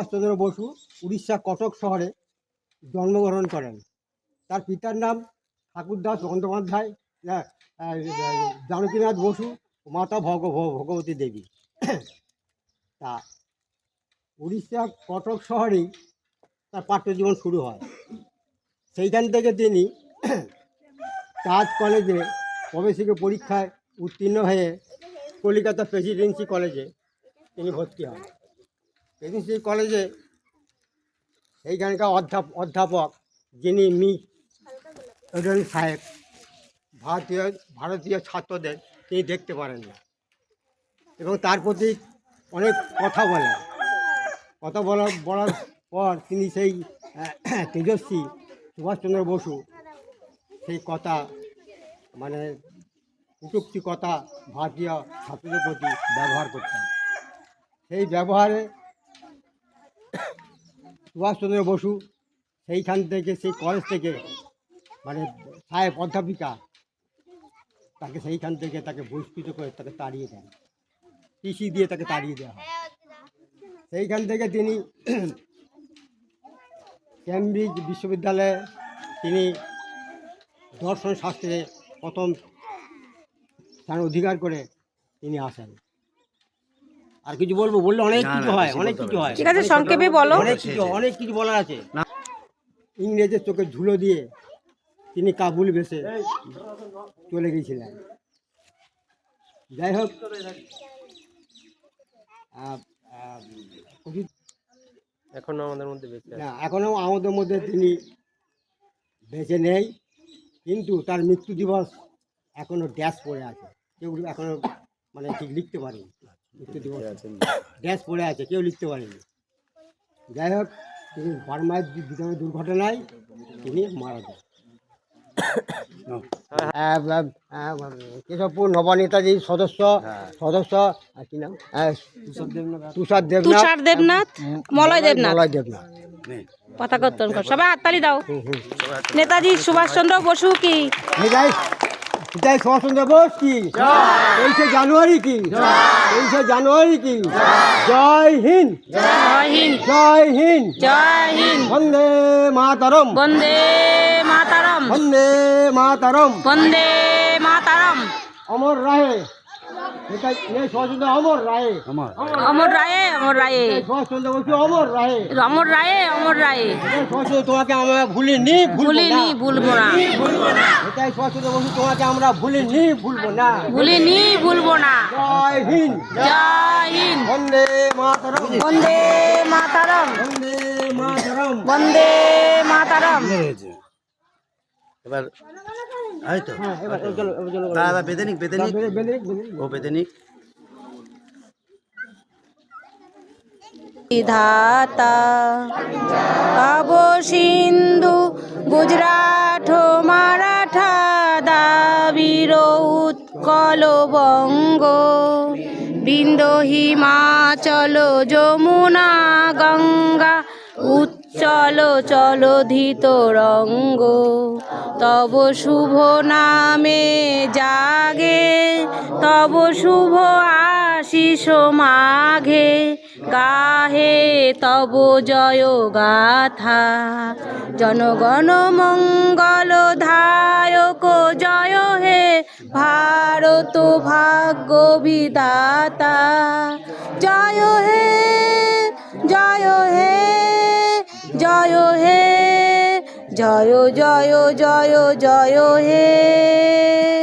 সুভাষচন্দ্র বসু, উড়িষ্যা, কটক শহরে জন্মগ্রহণ করেন। তার পিতার নাম ঠাকুরদাস বন্দ্যোপাধ্যায় জানকীনাথ বসু মাতা ভগ, ভগবতী দেবী। তা উড়িষ্যা, কটক শহরেই তার পাঠ্যজীবন শুরু হয়। সেইখান থেকে তিনি তাজ কলেজে প্রবেশিকা পরীক্ষায় উত্তীর্ণ হয়ে কলিকাতা প্রেসিডেন্সি কলেজে তিনি ভর্তি হন। প্রেসিডেন্সি কলেজে সেইখানকার অধ্যাপ, অধ্যাপক যিনি মি সাহেব, ভারতীয় ভারতীয় ছাত্রদের তিনি দেখতে পারেন না। এবং তার প্রতি অনেক কথা বলেন। কথা বলার বলার পর তিনি সেই তেজস্বী সুভাষচন্দ্র বসু সেই কথা মানে কুটুক্তি কথা ভারতীয় ছাত্রদের প্রতি ব্যবহার করতেন। সেই ব্যবহারে সুভাষচন্দ্র বসু, সেইখান থেকে, সেই কলেজ থেকে মানে সাহেব অধ্যাপিকা, তাকে সেইখান থেকে তাকে বহিষ্কৃত করে তাকে তাড়িয়ে দেন। টিসি দিয়ে তাকে তাড়িয়ে দেওয়া হয়। সেইখান থেকে তিনি ক্যামব্রিজ বিশ্ববিদ্যালয়ে তিনি দর্শন শাস্ত্রে প্রথম স্থান অধিকার করে তিনি আসেন। আর কিছু বলব? বললে অনেক কিছু হয় অনেক কিছু হয়। ঠিক আছে সংক্ষেপে বলো। অনেক কিছু অনেক কিছু বলার আছে। ইংরেজের চোখে ঝুলো দিয়ে তিনি কাবুল বেসে চলে গিয়েছিলেন যাই হোক এখনও আমাদের মধ্যে বেঁচে না এখনও আমাদের মধ্যে তিনি বেঁচে নেই কিন্তু তার মৃত্যু দিবস এখনও ড্যাশ পড়ে আছে। কেউ এখনও মানে ঠিক লিখতে পারেনি। দিবস ড্যাশ পড়ে আছে কেউ লিখতে পারেনি। যাই হোক তিনি বার্মায় বি- বিমান দুর্ঘটনায় তিনি মারা যান। কেশবপুর নবনেতাজির সদস্য সদস্য আহ, কি নাম? তুষার দেবনাথ। তুষার দেবনাথ। মলয় দেবনাথ। মলয় দেবনাথ। পতাকা উত্তোলন কর। সবাই হাততালি দাও। নেতাজি সুভাষচন্দ্র বসু কি? নিতাই শরৎচন্দ্র বোস কি? তেইশে জানুয়ারি কি? তেইশে জানুয়ারি কি? জয় হিন্দ। জয় হিন্দ। জয় হিন্দ। জয় হিন্দ। বন্দে মাতারম। বন্দে মাতারম। বন্দে মাতারম। বন্দে মাতারম। অমর সুভাষচন্দ্র অমর রায়ে। অমর রায়ে। অমর রায়ে অমর রায়ে। অমর রায়ে। অমর রায়ে তোমাকে আমরা ভুলিনি ভুলবো না। ভুলিনি ভুলবো না। নিতাই সুভাষচন্দ্র বসু তোমাকে আমরা ভুলিনি ভুলবো না। ভুলিনি ভুলবো না। জয় হিন্দ। জয় হিন্দ। বন্দে মাতরম। বন্দে মাতারম। বন্দে মাতরম। বন্দে মাতারম। এবার এই তো। হ্যাঁ এবার এবার চলো চলো দাদা বেদেনিক বেদেনিক বেদে- বেদে- বেদে- ও বেদেনিক বিধাতা তব সিন্ধু গুজরাট মারাঠা দাবির উৎকল বঙ্গ। বিন্দ হিমাচল যমুনা গঙ্গা উচ্চল চলধিত রঙ্গ। তব শুভ নামে জাগে, তব শুভ আশিস মাঘে। গাহে তব জয় গাথা। জনগণ মঙ্গল ধায়ক, জয় হে ভারত ভাগ্য বিদাতা জয় হে জয় হে জয় জয় জয় জয় হে।